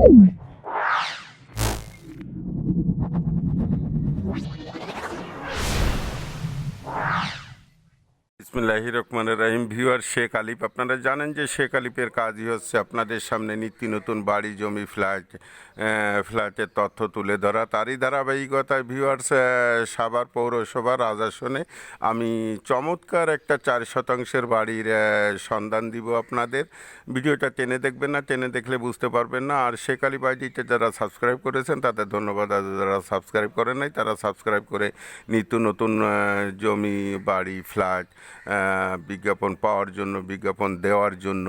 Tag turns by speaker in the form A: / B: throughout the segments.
A: Ooh. ইসমিল্লাহি রহমানের রাহিম। Viewer Sheikh আলিফ, আপনারা জানেন যে শেখ আলিফের কাজই হচ্ছে আপনাদের সামনে নিত্য নতুন বাড়ি, জমি, ফ্ল্যাট ফ্ল্যাটের তথ্য তুলে ধরা। তারই ধারাবাহিকতায় ভিউয়ার্স সাভার পৌরসভার রাজাসনে আমি চমৎকার একটা চার শতাংশের বাড়ির সন্ধান দিব আপনাদের। ভিডিওটা টেনে দেখবেন না, টেনে দেখলে বুঝতে পারবেন না। আর শেখ আলিফ আইডিতে যারা সাবস্ক্রাইব করেছেন, তাদের ধন্যবাদ। যারা সাবস্ক্রাইব করেন নাই, তারা সাবস্ক্রাইব করে নিত্য নতুন জমি, বাড়ি, ফ্ল্যাট বিজ্ঞাপন পাওয়ার জন্য, বিজ্ঞাপন দেওয়ার জন্য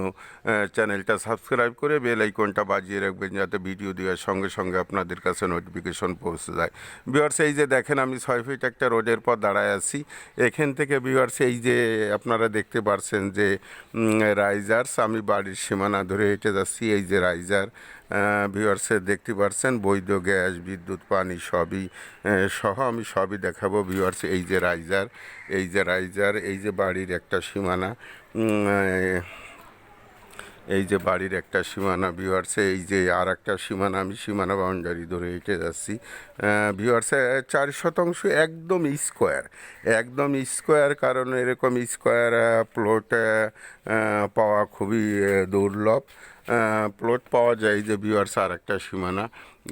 A: চ্যানেলটা সাবস্ক্রাইব করে বেল আইকনটা বাজিয়ে রাখবেন যাতে ভিডিও দেওয়ার সঙ্গে সঙ্গে আপনাদের কাছে নোটিফিকেশন পৌঁছে যায়। বিহার্স এই যে দেখেন আমি ছয় ফিট একটা রোডের পর দাঁড়ায় আছি। এখান থেকে বিহার্স এই যে আপনারা দেখতে পারছেন যে রাইজার্স আমি বাড়ির সীমানা ধরে হেঁটে যাচ্ছি। এই যে রাইজার ভিউয়ার্সে দেখতে পারছেন, বৈধ গ্যাস, বিদ্যুৎ, পানি সবই সহ আমি সবই দেখাবো ভিউয়ার্স এই যে রাইজার এই যে রাইজার এই যে বাড়ির একটা সীমানা এই যে বাড়ির একটা সীমানা ভিউয়ার্সে এই যে আর একটা সীমানা, আমি সীমানা বাউন্ডারি ধরে হেঁটে যাচ্ছি। ভিউয়ার্সে চার শতাংশ একদম স্কোয়ার একদম স্কোয়ার কারণ এরকম স্কোয়ার প্লট পাওয়া খুবই দুর্লভ। প্লট পাওয়া যায় যে ভিউয়ার্স আর একটা সীমানা।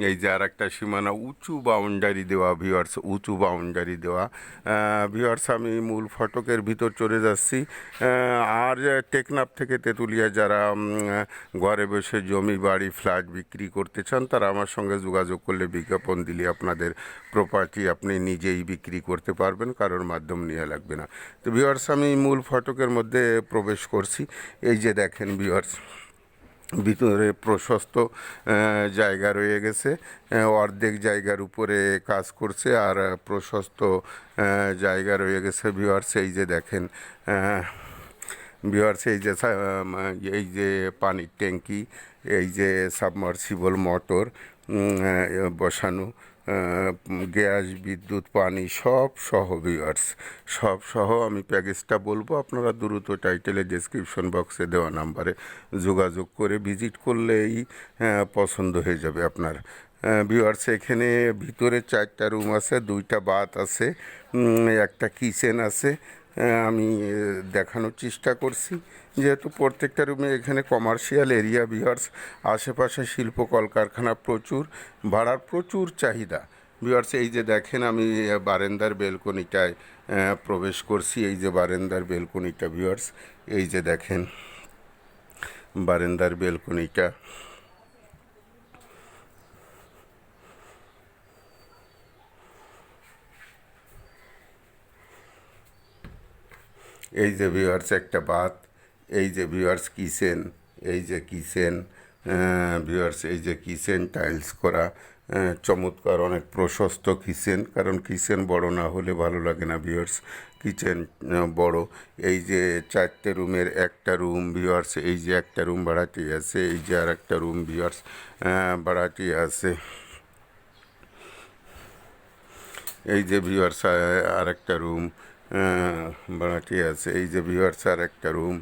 A: এই যে আর একটা সীমানা উঁচু বাউন্ডারি দেওয়া ভিউয়ার্স উঁচু বাউন্ডারি দেওয়া। ভিওয়ার্স আমি মূল ফটকের ভিতর চলে যাচ্ছি। আর টেকনাফ থেকে তেঁতুলিয়া যারা ঘরে বসে জমি, বাড়ি ফ্ল্যাট বিক্রি করতে চান, তারা আমার সঙ্গে যোগাযোগ করলে বিজ্ঞাপন দিলে আপনাদের প্রপার্টি আপনি নিজেই বিক্রি করতে পারবেন, কারোর মাধ্যম নিয়ে লাগবে না। তো ভিউয়ার্স আমি মূল ফটকের মধ্যে প্রবেশ করছি। এই যে দেখেন ভিউয়ার্স ভিতরে প্রশস্ত জায়গা রয়ে গেছে। অর্ধেক জায়গার উপরে কাজ করছে আর প্রশস্ত জায়গা রয়ে গেছে ভিওয়ার্স এই যে দেখেন ভিওয়ার্স এই যে এই যে পানির ট্যাঙ্কি, এই যে সাবমার্সিবল মোটর বসানো গ্যাস, বিদ্যুৎ, পানি সব সহ ভিউয়ার্স সব সহ আমি প্যাকেজটা বলব। আপনারা দ্রুত টাইটেলে ডিসক্রিপশন বক্সে দেওয়া নাম্বারে যোগাযোগ করে ভিজিট করলেই পছন্দ হয়ে যাবে আপনার। ভিউয়ার্স এখানে ভিতরে চারটা রুম আছে, দুইটা বাথ আছে একটা কিচেন আছে আমি দেখানোর চেষ্টা করছি। যেহেতু প্রত্যেকটা রুমে এখানে কমার্শিয়াল এরিয়া বিহার্স আশেপাশে শিল্প কলকারখানা প্রচুর, ভাড়ার প্রচুর চাহিদা। বিহার্স এই যে দেখেন, আমি বারেন্দার বেলকনিটায় প্রবেশ করছি। এই যে বারেন্দার বেলকনিটা ভিউয়ার্স এই যে দেখেন, বারেন্দার বেলকনিটা এই যে ভিউয়ার্স একটা বাত। এই যে ভিউয়ার্স কিচেন এই যে কিচেন ভিউয়ার্স এই যে কিচেন টাইলস করা। চমৎকার, অনেক প্রশস্ত কিচেন কারণ কিচেন বড় না হলে ভালো লাগে না ভিউয়ার্স কিচেন বড়। এই যে চারটে রুমের একটা রুম ভিউয়ার্স এই যে একটা রুম ভাড়াটি আছে, এই যে আর একটা রুম ভিউয়ার্স ভাড়াটি আছে। এই যে ভিউয়ার্স আর একটা রুম ভাড়াটি আছে? এই যে ভিউয়ার্স আর একটা রুম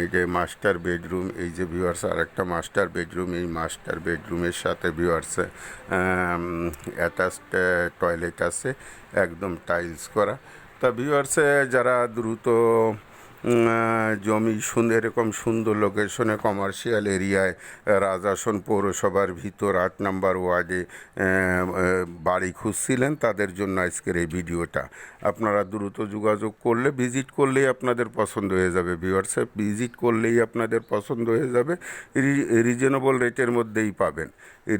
A: এই যে মাস্টার বেডরুম এই যে ভিউয়ার্স আর একটা মাস্টার বেডরুম এই মাস্টার বেডরুমের সাথে ভিউয়ার্স অ্যাটাচড টয়লেট আছে, একদম টাইলস করা। তা ভিউয়ার্সে যারা দ্রুত জমি সুন্দর এরকম সুন্দর লোকেশনে কমার্শিয়াল এরিয়ায় রাজাসন পৌরসভার ভিতর আট নাম্বার ওয়ার্ডে বাড়ি খুঁজছিলেন, তাদের জন্য আজকের এই ভিডিওটা। আপনারা দ্রুত যোগাযোগ করলে ভিজিট করলেই আপনাদের পছন্দ হয়ে যাবে ভিউয়ার্সে ভিজিট করলেই আপনাদের পছন্দ হয়ে যাবে রিজনেবল রেটের মধ্যেই পাবেন।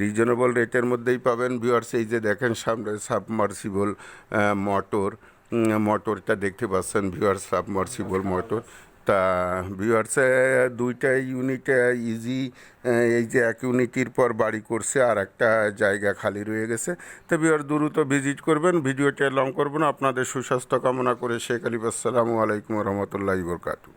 A: রিজনেবল রেটের মধ্যেই পাবেন ভিউয়ার্স এই যে দেখেন সামনে সাবমার্সিবল মোটর মোটরটা দেখতে পাচ্ছেন ভিউয়ার সাবমার্সিবল মোটর তা ভিউয়ার্সে দুইটা ইউনিটে ইজি এই যে এক ইউনিটির পর বাড়ি করছে, আর একটা জায়গা খালি রয়ে গেছে। তো ভিউয়ার দ্রুত ভিজিট করবেন। ভিডিওটা লং করবেন আপনাদের সুস্বাস্থ্য কামনা করে শেখ আলিফ, আসসালামু আলাইকুম রহমতুল্লাহ বরকাতু